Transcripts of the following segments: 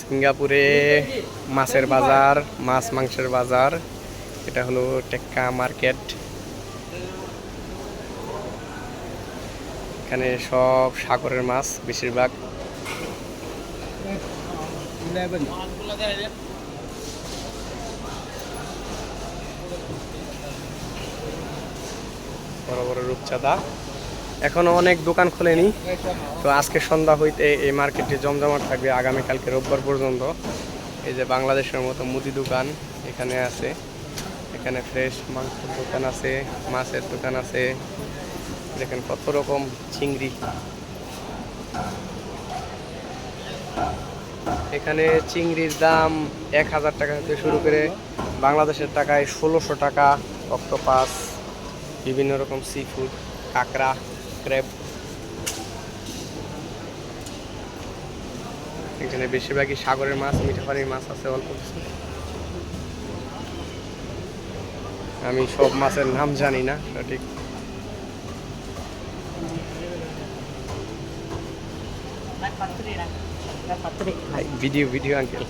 সিঙ্গাপুরে মাছের বাজার, মাছ মাংসের বাজার। এটা হলো টেক্কা মার্কেট। এখানে সব সাগরের মাছ বেশিরভাগ। বড় বড় রূপচাঁদা। এখনও অনেক দোকান খোলেনি। তো আজকে সন্ধ্যা হইতে এই মার্কেটটি জমজমাট থাকবে আগামীকালকে রোববার পর্যন্ত। এই যে বাংলাদেশের মতো মুদি দোকান এখানে আছে। এখানে ফ্রেশ মাংসের দোকান আছে, মাছের দোকান আছে। দেখেন কত রকম চিংড়ি। এখানে চিংড়ির দাম এক হাজার টাকা থেকে শুরু করে বাংলাদেশের টাকায় ষোলোশো টাকা, অক্টোপাস, বিভিন্ন রকম সি ফুড কাঁকড়া। ক্রেপ এখানে বেশিরভাগই সাগরের মাছ মিঠা পানির মাছ আছে অল্প কিছু। আমি সব মাছের নাম জানি না সঠিক। ভিডিও ভিডিও আঙ্কেল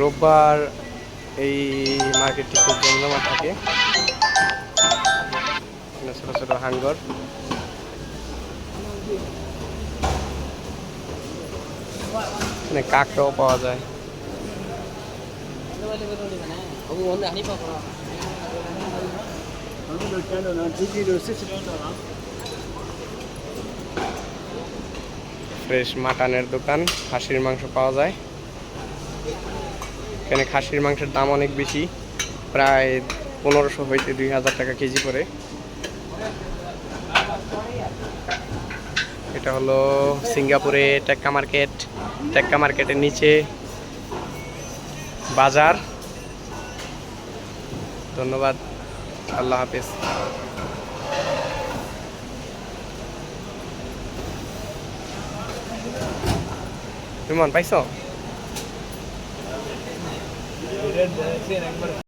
রোববার এই মার্কেটটি খুব জমজমাট থাকে। ছোট ছোট হাঙ্গর। কাকটাও পাওয়া যায়। ফ্রেশ মাটনের দোকান খাসির মাংস পাওয়া যায়। এখানে খাসির মাংসের দাম অনেক বেশি, প্রায় পনেরোশো হইতে দুই হাজার টাকা কেজি করে। এটা হলো সিঙ্গাপুরে টেক্কা মার্কেট, টেক্কা মার্কেটের নিচে বাজার। ধন্যবাদ, আল্লাহ হাফিজ। ரெண்டு சரி நம்பர்